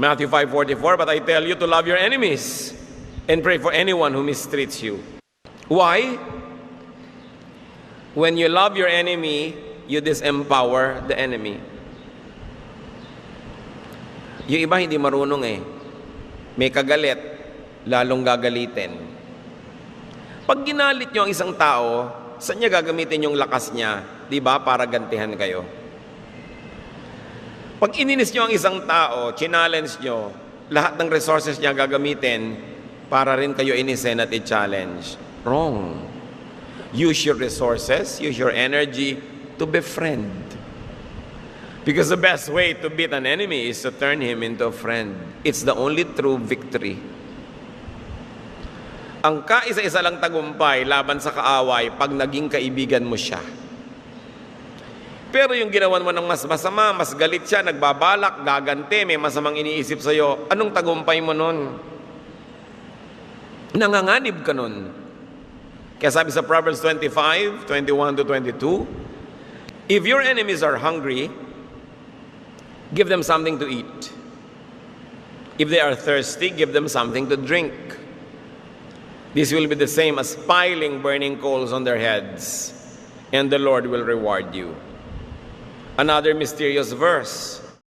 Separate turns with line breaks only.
Matthew 5:44, but I tell you to love your enemies and pray for anyone who mistreats you. Why? When you love your enemy, you disempower the enemy. Yung iba hindi marunong eh. May kagalit, lalong gagalitin. Pag ginalit nyo ang isang tao, saan niya gagamitin yung lakas niya? Di ba? Para gantihan kayo. Pag ininis nyo ang isang tao, challenge nyo, lahat ng resources niya gagamitin para rin kayo inisin at i-challenge. Wrong. Use your resources, use your energy to befriend. Because the best way to beat an enemy is to turn him into a friend. It's the only true victory. Ang kaisa-isa lang tagumpay laban sa kaaway pag naging kaibigan mo siya. Pero yung ginawan mo ng mas masama, mas galit siya, nagbabalak, gagante, may masamang iniisip sa'yo, anong tagumpay mo nun? Nanganganib ka nun. Kaya sabi sa Proverbs 25, 21 to 22, If your enemies are hungry, give them something to eat. If they are thirsty, give them something to drink. This will be the same as piling burning coals on their heads, and the Lord will reward you. Another mysterious verse.